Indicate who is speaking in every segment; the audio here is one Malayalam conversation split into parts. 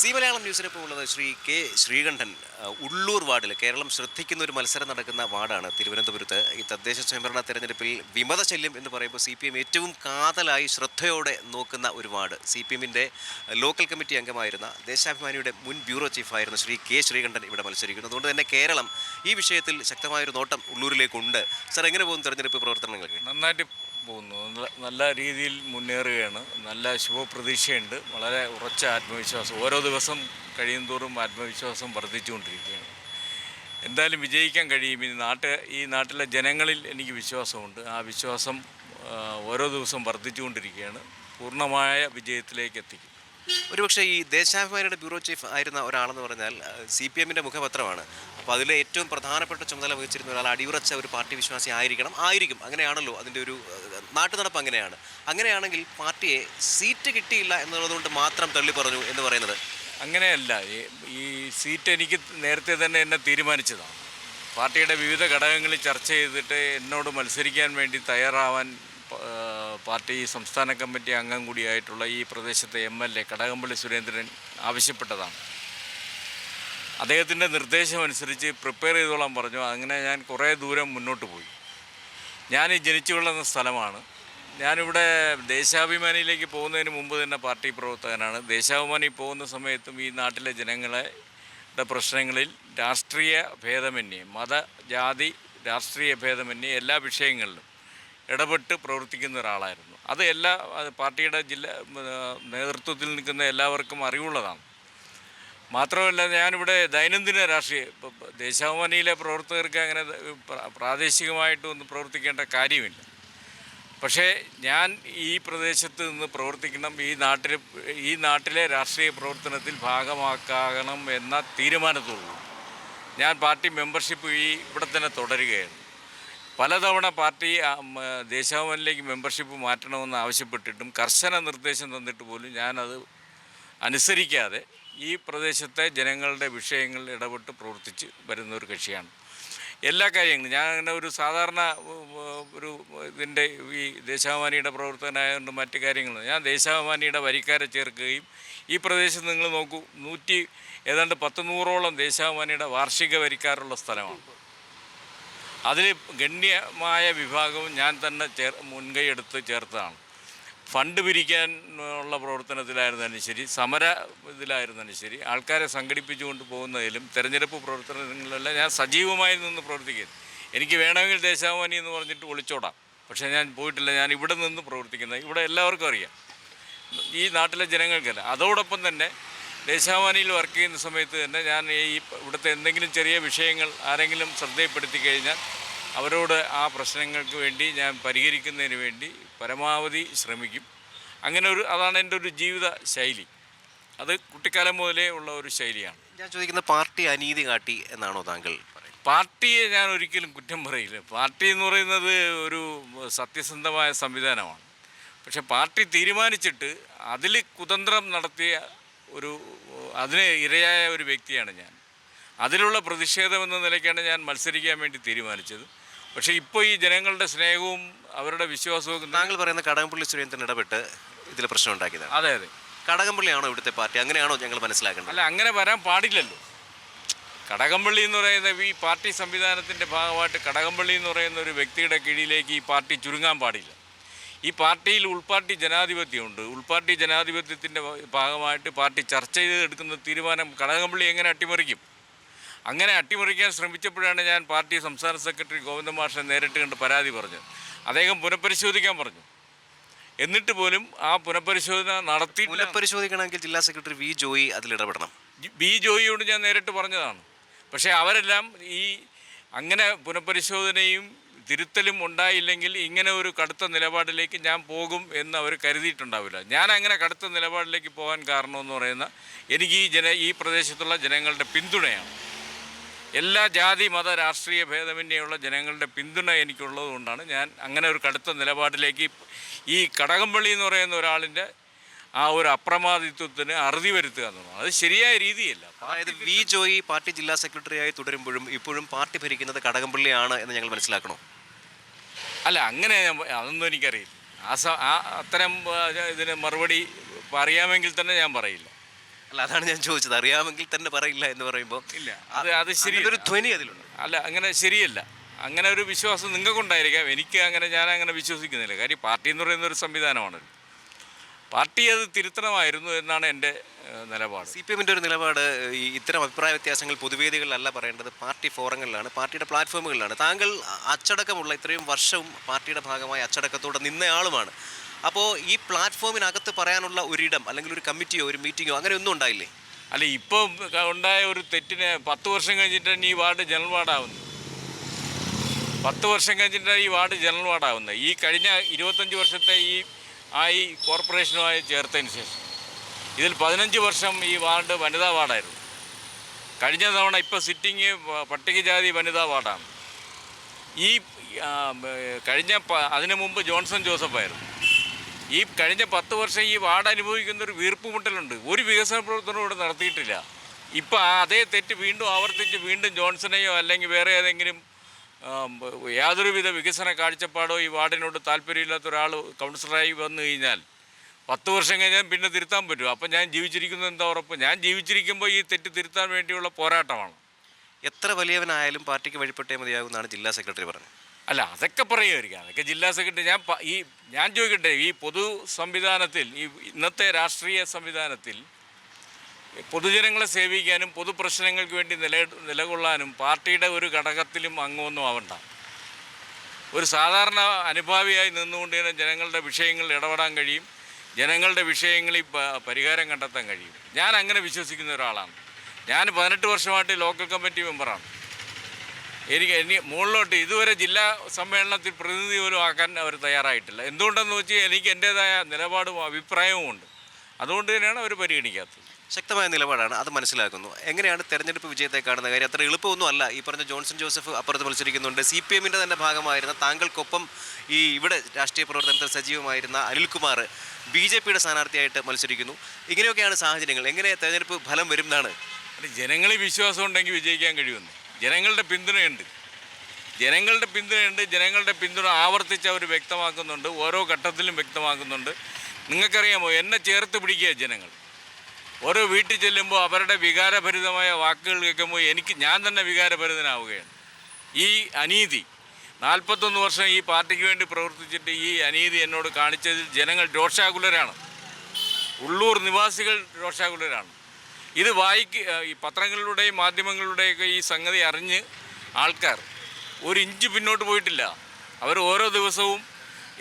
Speaker 1: സി മലയാളം ന്യൂസിനൊപ്പം ഉള്ളത് ശ്രീ കെ ശ്രീകണ്ഠൻ ഉള്ളൂർ വാർഡിൽ കേരളം ശ്രദ്ധിക്കുന്ന ഒരു മത്സരം നടക്കുന്ന വാർഡാണ് തിരുവനന്തപുരത്ത്. ഈ തദ്ദേശ സ്വയംഭരണ തെരഞ്ഞെടുപ്പിൽ വിമത ശല്യം എന്ന് പറയുമ്പോൾ സി ഏറ്റവും കാതലായി ശ്രദ്ധയോടെ നോക്കുന്ന ഒരു വാർഡ്. സി ലോക്കൽ കമ്മിറ്റി അംഗമായിരുന്ന ദേശാഭിമാനിയുടെ മുൻ ബ്യൂറോ ചീഫായിരുന്ന ശ്രീ കെ ശ്രീകണ്ഠൻ ഇവിടെ മത്സരിക്കുന്നു അതുകൊണ്ട് തന്നെ കേരളം ഈ വിഷയത്തിൽ ശക്തമായൊരു നോട്ടം ഉള്ളൂരിലേക്കുണ്ട്. സർ എങ്ങനെ പോകും തെരഞ്ഞെടുപ്പ് പ്രവർത്തനങ്ങൾക്ക്
Speaker 2: നന്നായിട്ട് പോകുന്നു. നല്ല- രീതിയിൽ മുന്നേറുകയാണ്. നല്ല ശുഭപ്രതീക്ഷയുണ്ട്. വളരെ ഉറച്ച ആത്മവിശ്വാസം. ഓരോ ദിവസം കഴിയുന്തോറും ആത്മവിശ്വാസം വർദ്ധിച്ചുകൊണ്ടിരിക്കുകയാണ്. എന്തായാലും വിജയിക്കാൻ കഴിയും. ഈ നാട്ട് ഈ നാട്ടിലെ ജനങ്ങളിൽ എനിക്ക് വിശ്വാസമുണ്ട്. ആ വിശ്വാസം ഓരോ ദിവസം വർദ്ധിച്ചുകൊണ്ടിരിക്കുകയാണ്. പൂർണമായ വിജയത്തിലേക്ക് എത്തിക്കും
Speaker 1: ഒരുപക്ഷെ ഈ ദേശാഭിമാനിയുടെ ബ്യൂറോ ചീഫ് ആയിരുന്ന ഒരാളെന്ന് പറഞ്ഞാൽ സി പി എമ്മിന്റെ മുഖപത്രമാണ്. അപ്പോൾ അതിലെ ഏറ്റവും പ്രധാനപ്പെട്ട ചുമതല വഹിച്ചിരുന്ന ഒരാൾ അടിയുറച്ച ഒരു പാർട്ടി വിശ്വാസി ആയിരിക്കണം. ആയിരിക്കും. അങ്ങനെയാണല്ലോ അതിന്റെ ഒരു നാട്ടു നടപ്പ് അങ്ങനെയാണ്. അങ്ങനെയാണെങ്കിൽ പാർട്ടിയെ സീറ്റ് കിട്ടിയില്ല എന്നുള്ളതുകൊണ്ട് മാത്രം തള്ളി പറഞ്ഞു എന്ന് പറയുന്നത്.
Speaker 2: അങ്ങനെയല്ല. ഈ- സീറ്റ് എനിക്ക് നേരത്തെ തന്നെ എന്നെ തീരുമാനിച്ചതാണ്. പാർട്ടിയുടെ വിവിധ ഘടകങ്ങളിൽ ചർച്ച ചെയ്തിട്ട് എന്നോട് മത്സരിക്കാൻ വേണ്ടി തയ്യാറാവാൻ പാർട്ടി സംസ്ഥാന കമ്മിറ്റി അംഗം കൂടിയായിട്ടുള്ള ഈ പ്രദേശത്തെ M L A Kadakampally Surendran ആവശ്യപ്പെട്ടതാണ്. അദ്ദേഹത്തിന്റെ നിർദ്ദേശം അനുസരിച്ച് പ്രിപ്പയർ ചെയ്തോളാൻ പറഞ്ഞു. അങ്ങനെ ഞാൻ കുറേ ദൂരം മുന്നോട്ട് പോയി. ഞാൻ ജനിച്ചു വളർന്ന സ്ഥലമാണ്. ഞാനിവിടെ ദേശാഭിമാനിയിലേക്ക് പോകുന്നതിന് മുമ്പ് തന്നെ പാർട്ടി പ്രവർത്തകനാണ്. ദേശാഭിമാനി പോകുന്ന സമയത്തും ഈ നാട്ടിലെ ജനങ്ങളെ പ്രശ്നങ്ങളിൽ രാഷ്ട്രീയ ഭേദമന്യേ മത ജാതി രാഷ്ട്രീയ ഭേദമന്യേ എല്ലാ വിഷയങ്ങളിലും ഇടപെട്ട് പ്രവർത്തിക്കുന്ന ഒരാളായിരുന്നു. അത് എല്ലാ പാർട്ടിയുടെ ജില്ല നേതൃത്വത്തിൽ നിൽക്കുന്ന എല്ലാവർക്കും അറിവുള്ളതാണ്. മാത്രമല്ല ഞാനിവിടെ ദൈനംദിന രാഷ്ട്രീയ ദേശാഭിമാനിയിലെ പ്രവർത്തകർക്ക് അങ്ങനെ പ്ര- പ്രാദേശികമായിട്ടൊന്നും പ്രവർത്തിക്കേണ്ട കാര്യമില്ല. പക്ഷേ ഞാൻ ഈ പ്രദേശത്ത് നിന്ന് പ്രവർത്തിക്കണം ഈ നാട്ടിൽ ഈ നാട്ടിലെ രാഷ്ട്രീയ പ്രവർത്തനത്തിൽ ഭാഗമാക്കണം എന്ന തീരുമാനത്തോടു ഞാൻ പാർട്ടി മെമ്പർഷിപ്പ് ഈ ഇവിടെ തന്നെ തുടരുകയാണ്. പലതവണ പാർട്ടി ദേശാഭിമാനിലേക്ക് മെമ്പർഷിപ്പ് മാറ്റണമെന്ന് ആവശ്യപ്പെട്ടിട്ടും കർശന നിർദ്ദേശം തന്നിട്ട് പോലും ഞാനത് അനുസരിക്കാതെ ഈ പ്രദേശത്തെ ജനങ്ങളുടെ വിഷയങ്ങളിൽ ഇടപെട്ട് പ്രവർത്തിച്ച് വരുന്ന ഒരു കക്ഷിയാണ്. എല്ലാ കാര്യങ്ങളും ഞാൻ അങ്ങനെ ഒരു സാധാരണ ഒരു ഇതിന്റെ ഈ ദേശാഭിമാനിയുടെ പ്രവർത്തകനായതുകൊണ്ട് മറ്റു കാര്യങ്ങളും ഞാൻ ദേശാഭിമാനിയുടെ വരിക്കാരെ ചേർക്കുകയും ഈ പ്രദേശത്ത് നിങ്ങൾ നോക്കൂ നൂറ്റി ഏതാണ്ട് പത്ത് നൂറോളം ദേശാഭിമാനിയുടെ വാർഷിക വരിക്കാരുള്ള സ്ഥലമാണ്. അതിൽ ഗണ്യമായ വിഭാഗവും ഞാൻ തന്നെ ചേർ മുൻകൈ എടുത്ത് ചേർത്തതാണ്. ഫണ്ട് പിരിക്കാൻ ഉള്ള പ്രവർത്തനത്തിലായിരുന്നാലും ശരി സമര ഇതിലായിരുന്നാലും ശരി ആൾക്കാരെ സംഘടിപ്പിച്ചുകൊണ്ട് പോകുന്നതിലും തെരഞ്ഞെടുപ്പ് പ്രവർത്തനങ്ങളിലെല്ലാം ഞാൻ സജീവമായി നിന്ന് പ്രവർത്തിക്കുന്നു. എനിക്ക് വേണമെങ്കിൽ ദേശാഭിമാനി എന്ന് പറഞ്ഞിട്ട് ഒളിച്ചോടാം പക്ഷേ ഞാൻ പോയിട്ടില്ല ഞാൻ ഇവിടെ നിന്ന് പ്രവർത്തിക്കുന്നത് ഇവിടെ എല്ലാവർക്കും അറിയാം. ഈ നാട്ടിലെ ജനങ്ങൾക്കല്ല. അതോടൊപ്പം തന്നെ ദേശാഭിമാനിയിൽ വർക്ക് ചെയ്യുന്ന സമയത്ത് തന്നെ ഞാൻ ഈ ഇവിടുത്തെ എന്തെങ്കിലും ചെറിയ വിഷയങ്ങൾ ആരെങ്കിലും ശ്രദ്ധയിൽപ്പെടുത്തി കഴിഞ്ഞാൽ അവരോട് ആ പ്രശ്നങ്ങൾക്ക് വേണ്ടി ഞാൻ പരിഹരിക്കുന്നതിന് വേണ്ടി പരമാവധി ശ്രമിക്കും. അങ്ങനെ ഒരു അതാണ് എന്റെ ഒരു ജീവിത ശൈലി. അത് കുട്ടിക്കാലം മുതലേ ഉള്ള ഒരു ശൈലിയാണ്.
Speaker 1: ഞാൻ ചോദിക്കുന്ന പാർട്ടി അനീതി കാട്ടി എന്നാണോ താങ്കൾ
Speaker 2: പാർട്ടിയെ ഞാൻ ഒരിക്കലും കുറ്റം പറയില്ല. പാർട്ടി എന്ന് പറയുന്നത് ഒരു സത്യസന്ധമായ സംവിധാനമാണ്. പക്ഷെ പാർട്ടി തീരുമാനിച്ചിട്ട് അതിൽ കുതന്ത്രം നടത്തിയ ഒരു അതിന് ഇരയായ ഒരു വ്യക്തിയാണ് ഞാൻ. അതിലുള്ള പ്രതിഷേധം എന്ന നിലയ്ക്കാണ് ഞാൻ മത്സരിക്കാൻ വേണ്ടി തീരുമാനിച്ചത്. പക്ഷേ ഇപ്പോൾ ഈ ജനങ്ങളുടെ സ്നേഹവും അവരുടെ വിശ്വാസവും
Speaker 1: താങ്കൾ പറയുന്ന കടകംപള്ളി സുരേന്ദ്രൻ ഇടപെട്ട് ഇതിൽ പ്രശ്നം ഉണ്ടാക്കിയതാണ്.
Speaker 2: അതെ അതെ.
Speaker 1: കടകംപള്ളിയാണോ ഇവിടുത്തെ പാർട്ടി? അങ്ങനെയാണോ ഞങ്ങൾ മനസ്സിലാക്കേണ്ടത്?
Speaker 2: അല്ല അങ്ങനെ വരാൻ പാടില്ലല്ലോ. കടകംപള്ളി എന്ന് പറയുന്ന ഈ പാർട്ടി സംവിധാനത്തിന്റെ ഭാഗമായിട്ട് കടകംപള്ളി എന്ന് പറയുന്ന ഒരു വ്യക്തിയുടെ കീഴിലേക്ക് ഈ പാർട്ടി ചുരുങ്ങാൻ പാടില്ല. ഈ പാർട്ടിയിൽ ഉൾപാർട്ടി ജനാധിപത്യമുണ്ട്. ഉൾപാർട്ടി ജനാധിപത്യത്തിന്റെ ഭാഗമായിട്ട് പാർട്ടി ചർച്ച ചെയ്ത് എടുക്കുന്ന തീരുമാനം കടകംപള്ളി എങ്ങനെ അട്ടിമറിക്കും? അങ്ങനെ അട്ടിമറിക്കാൻ ശ്രമിച്ചപ്പോഴാണ് ഞാൻ പാർട്ടി സംസ്ഥാന സെക്രട്ടറി ഗോവിന്ദ മാഷെ നേരിട്ട് കണ്ട് പരാതി പറഞ്ഞത്. അദ്ദേഹം പുനഃപരിശോധിക്കാൻ പറഞ്ഞു. എന്നിട്ട് പോലും ആ പുനഃപരിശോധന നടത്തി
Speaker 1: പുനഃപരിശോധിക്കണമെങ്കിൽ ജില്ലാ സെക്രട്ടറി വി ജോയി അതിൽ ഇടപെടണം.
Speaker 2: വി ജോയിയോട് ഞാൻ നേരിട്ട് പറഞ്ഞതാണ്. പക്ഷേ അവരെല്ലാം ഈ അങ്ങനെ പുനഃപരിശോധനയും തിരുത്തലും ഉണ്ടായില്ലെങ്കിൽ ഇങ്ങനെ ഒരു കടുത്ത നിലപാടിലേക്ക് ഞാൻ പോകും എന്ന് അവർ കരുതിയിട്ടുണ്ടാവില്ല. ഞാൻ അങ്ങനെ കടുത്ത നിലപാടിലേക്ക് പോകാൻ കാരണമെന്ന് പറയുന്ന എനിക്ക് ഈ ജന ഈ പ്രദേശത്തുള്ള ജനങ്ങളുടെ പിന്തുണയാണ്. എല്ലാ ജാതി മത രാഷ്ട്രീയ ഭേദമന്യുള്ള ജനങ്ങളുടെ പിന്തുണ എനിക്കുള്ളത് കൊണ്ടാണ് ഞാൻ അങ്ങനെ ഒരു കടുത്ത നിലപാടിലേക്ക് ഈ കടകംപള്ളി എന്ന് പറയുന്ന ഒരാളിന്റെ ആ ഒരു അപ്രമാദിത്വത്തിന് അറുതി വരുത്തുക എന്നുള്ളത് അത് ശരിയായ രീതിയല്ല.
Speaker 1: അതായത് വി ജോയി പാർട്ടി ജില്ലാ സെക്രട്ടറി ആയി തുടരുമ്പോഴും ഇപ്പോഴും പാർട്ടി ഭരിക്കുന്നത് കടകംപള്ളിയാണ് എന്ന് ഞങ്ങൾ മനസ്സിലാക്കണോ?
Speaker 2: അല്ല അങ്ങനെ ഞാൻ അതൊന്നും എനിക്കറിയില്ല. ആ സ ആ അത്തരം ഇതിന് മറുപടി പറയാമെങ്കിൽ തന്നെ ഞാൻ പറയില്ല.
Speaker 1: അല്ല അതാണ് ഞാൻ ചോദിച്ചത്. അറിയാമെങ്കിൽ തന്നെ പറയില്ല എന്ന് പറയുമ്പോൾ
Speaker 2: ഇല്ല അത് അത് ശരി
Speaker 1: ഒരു ധ്വനി അതിലുണ്ട്.
Speaker 2: അല്ല അങ്ങനെ ശരിയല്ല. അങ്ങനെ ഒരു വിശ്വാസം നിങ്ങൾക്കുണ്ടായിരിക്കാം. എനിക്ക് അങ്ങനെ ഞാൻ അങ്ങനെ വിശ്വസിക്കുന്നില്ല. കാര്യം പാർട്ടി എന്ന് പറയുന്ന ഒരു സംവിധാനമാണ്. പാർട്ടി അത് തിരുത്തണമായിരുന്നു എന്നാണ് എന്റെ നിലപാട്.
Speaker 1: സി പി എമ്മിന്റെ ഒരു നിലപാട് ഈ ഇത്തരം അഭിപ്രായ വ്യത്യാസങ്ങൾ പൊതുവേദികളിലല്ല പറയേണ്ടത്. പാർട്ടി ഫോറങ്ങളിലാണ് പാർട്ടിയുടെ പ്ലാറ്റ്ഫോമുകളിലാണ്. താങ്കൾ അച്ചടക്കമുള്ള ഇത്രയും വർഷവും പാർട്ടിയുടെ ഭാഗമായി അച്ചടക്കത്തോടെ നിന്നയാളുമാണ്. അപ്പോൾ ഈ പ്ലാറ്റ്ഫോമിനകത്ത് പറയാനുള്ള ഒരിടം അല്ലെങ്കിൽ ഒരു കമ്മിറ്റിയോ ഒരു മീറ്റിങ്ങോ അങ്ങനെ ഒന്നും ഉണ്ടായില്ലേ?
Speaker 2: അല്ല ഇപ്പോൾ ഉണ്ടായ ഒരു തെറ്റിന് പത്ത് വർഷം കഴിഞ്ഞിട്ടാണ് ഈ വാർഡ് ജനറൽ വാർഡാവുന്നത്. പത്ത് വർഷം കഴിഞ്ഞിട്ടാണ് ഈ വാർഡ് ജനറൽ വാർഡാവുന്നത്. ഈ കഴിഞ്ഞ ഇരുപത്തഞ്ച് വർഷത്തെ ഈ ആ ഈ കോർപ്പറേഷനുമായി ചേർത്തതിന് ശേഷം. ഇതിൽ പതിനഞ്ച് വർഷം ഈ വാർഡ് വനിതാ വാർഡായിരുന്നു. കഴിഞ്ഞ തവണ ഇപ്പോൾ സിറ്റിംഗ് പട്ടികജാതി വനിതാ വാർഡാണ്. ഈ കഴിഞ്ഞ അതിനു മുമ്പ് ജോൺസൺ ജോസഫായിരുന്നു. ഈ കഴിഞ്ഞ പത്ത് വർഷം ഈ വാർഡ് അനുഭവിക്കുന്ന ഒരു വീർപ്പ് വീർപ്പുമുട്ടലുണ്ട് ഒരു വികസന പ്രവർത്തനവും ഇവിടെ നടത്തിയിട്ടില്ല. ഇപ്പം അതേ തെറ്റ് വീണ്ടും ആവർത്തിച്ച് വീണ്ടും ജോൺസണെയോ അല്ലെങ്കിൽ വേറെ ഏതെങ്കിലും യാതൊരുവിധ വികസന കാഴ്ചപ്പാടോ ഈ വാർഡിനോട് താല്പര്യമില്ലാത്ത ഒരാൾ കൗൺസിലറായി വന്നു കഴിഞ്ഞാൽ പത്ത് വർഷം കഴിഞ്ഞാൽ പിന്നെ തിരുത്താൻ പറ്റും അപ്പം ഞാൻ ജീവിച്ചിരിക്കുന്നത് എന്താ ഉറപ്പ്? ഞാൻ ജീവിച്ചിരിക്കുമ്പോൾ ഈ തെറ്റ് തിരുത്താൻ വേണ്ടിയുള്ള പോരാട്ടമാണ്.
Speaker 1: എത്ര വലിയവനായാലും പാർട്ടിക്ക് വഴിപ്പെട്ടേ മതിയാകുമെന്നാണ് ജില്ലാ സെക്രട്ടറി പറഞ്ഞത്.
Speaker 2: അല്ല അതൊക്കെ പറയുമായിരിക്കും. അതൊക്കെ ജില്ലാ സെക്രട്ടറി ഞാൻ ഈ ഞാൻ ചോദിക്കട്ടെ ഈ പൊതു സംവിധാനത്തിൽ ഈ ഇന്നത്തെ രാഷ്ട്രീയ സംവിധാനത്തിൽ പൊതുജനങ്ങളെ സേവിക്കാനും പൊതുപ്രശ്നങ്ങൾക്ക് വേണ്ടി നില നിലകൊള്ളാനും പാർട്ടിയുടെ ഒരു ഘടകത്തിലും അംഗമൊന്നും ആവണ്ട. ഒരു സാധാരണ അനുഭാവിയായി നിന്നുകൊണ്ട് തന്നെ ജനങ്ങളുടെ വിഷയങ്ങളിൽ ഇടപെടാൻ കഴിയും. ജനങ്ങളുടെ വിഷയങ്ങളിൽ പരിഹാരം കണ്ടെത്താൻ കഴിയും. ഞാൻ അങ്ങനെ വിശ്വസിക്കുന്ന ഒരാളാണ്. ഞാൻ പതിനെട്ട് വർഷമായിട്ട് ലോക്കൽ കമ്മിറ്റി മെമ്പറാണ്. എനിക്ക് ഇനി മുകളിലോട്ട് ഇതുവരെ ജില്ലാ സമ്മേളനത്തിൽ പ്രതിനിധി പോലും ആക്കാൻ അവർ തയ്യാറായിട്ടില്ല. എന്തുകൊണ്ടെന്ന് വെച്ചാൽ എനിക്ക് എന്റേതായ നിലപാടും അഭിപ്രായവും ഉണ്ട്. അതുകൊണ്ട് തന്നെയാണ് അവർ പരിഗണിക്കാത്തത്.
Speaker 1: ശക്തമായ നിലപാടാണ് അത് മനസ്സിലാക്കുന്നു. എങ്ങനെയാണ് തെരഞ്ഞെടുപ്പ് വിജയത്തെ കാണുന്ന കാര്യം? അത്ര എളുപ്പമൊന്നും അല്ല ഈ പറഞ്ഞ ജോൺസൺ ജോസഫ് അപ്പുറത്ത് മത്സരിക്കുന്നുണ്ട്. സി പി എമ്മിന്റെ തന്നെ ഭാഗമായിരുന്ന താങ്കൾക്കൊപ്പം ഈ ഇവിടെ രാഷ്ട്രീയ പ്രവർത്തനത്തിൽ സജീവമായിരുന്ന അനിൽകുമാർ ബി ജെ പിയുടെ സ്ഥാനാർത്ഥിയായിട്ട് മത്സരിക്കുന്നു. ഇങ്ങനെയൊക്കെയാണ് സാഹചര്യങ്ങൾ. എങ്ങനെ തെരഞ്ഞെടുപ്പ് ഫലം വരും എന്നാണ്?
Speaker 2: ജനങ്ങളിൽ വിശ്വാസം ഉണ്ടെങ്കിൽ വിജയിക്കാൻ കഴിയുമെന്ന്. ജനങ്ങളുടെ പിന്തുണയുണ്ട്. ജനങ്ങളുടെ പിന്തുണയുണ്ട് ജനങ്ങളുടെ പിന്തുണ ആവർത്തിച്ച് അവർ വ്യക്തമാക്കുന്നുണ്ട് ഓരോ ഘട്ടത്തിലും വ്യക്തമാക്കുന്നുണ്ട്. നിങ്ങൾക്കറിയാമോ എന്നെ ചേർത്ത് പിടിക്കുക ജനങ്ങൾ. ഓരോ വീട്ടിൽ ചെല്ലുമ്പോൾ അവരുടെ വികാരഭരിതമായ വാക്കുകൾ കേൾക്കുമ്പോൾ എനിക്ക് ഞാൻ തന്നെ വികാരഭരിതനാവുകയാണ്. ഈ അനീതി നാൽപ്പത്തൊന്ന് വർഷം ഈ പാർട്ടിക്ക് വേണ്ടി പ്രവർത്തിച്ചിട്ട് ഈ അനീതി എന്നോട് കാണിച്ചതിൽ ജനങ്ങൾ രോഷാകുലരാണ്. ഉള്ളൂർ നിവാസികൾ രോഷാകുലരാണ്. ഇത് വായിക്ക് ഈ പത്രങ്ങളിലൂടെയും മാധ്യമങ്ങളിലൂടെയൊക്കെ ഈ സംഗതി അറിഞ്ഞ് ആൾക്കാർ ഒരു ഇഞ്ച് പിന്നോട്ട് പോയിട്ടില്ല. അവർ ഓരോ ദിവസവും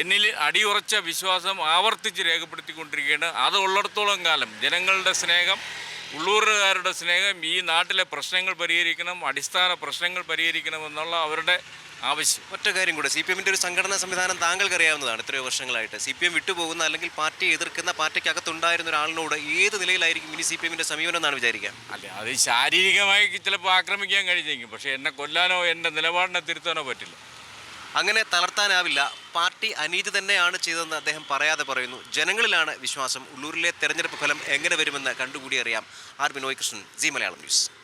Speaker 2: എന്നിൽ അടിയുറച്ച വിശ്വാസം ആവർത്തിച്ച് രേഖപ്പെടുത്തിക്കൊണ്ടിരിക്കുകയാണ്. അത് ഉള്ളിടത്തോളം കാലം ജനങ്ങളുടെ സ്നേഹം ഉള്ളൂരുകാരുടെ സ്നേഹം ഈ നാട്ടിലെ പ്രശ്നങ്ങൾ പരിഹരിക്കണം അടിസ്ഥാന പ്രശ്നങ്ങൾ പരിഹരിക്കണം എന്നുള്ള അവരുടെ ആവശ്യം.
Speaker 1: ഒറ്റ കാര്യം കൂടെ സി പി എമ്മിന്റെ ഒരു സംഘടനാ സംവിധാനം താങ്കൾക്ക് അറിയാവുന്നതാണ് എത്രയോ വർഷങ്ങളായിട്ട്. സി പി എം വിട്ടുപോകുന്ന അല്ലെങ്കിൽ പാർട്ടി എതിർക്കുന്ന പാർട്ടിക്കകത്തുണ്ടായിരുന്ന ഒരാളിനോട് ഏത് നിലയിലായിരിക്കും ഇനി സി പി എമ്മിന്റെ സമീപനം എന്നാണ് വിചാരിക്കാം
Speaker 2: അല്ല അത് ശാരീരികമായി ചിലപ്പോൾ ആക്രമിക്കാൻ കഴിഞ്ഞെങ്കിൽ പക്ഷേ എന്നെ കൊല്ലാനോ എന്റെ നിലപാടിനെ തിരുത്താനോ പറ്റില്ല.
Speaker 1: അങ്ങനെ തളർത്താനാവില്ല. പാർട്ടി അനീതി തന്നെയാണ് ചെയ്തതെന്ന് അദ്ദേഹം പറയാതെ പറയുന്നു. ജനങ്ങളിലാണ് വിശ്വാസം. ഉള്ളൂരിലെ തെരഞ്ഞെടുപ്പ് ഫലം എങ്ങനെ വരുമെന്ന് കണ്ടുകൂടി അറിയാം. R Binoy Krishnan G Malayalam news.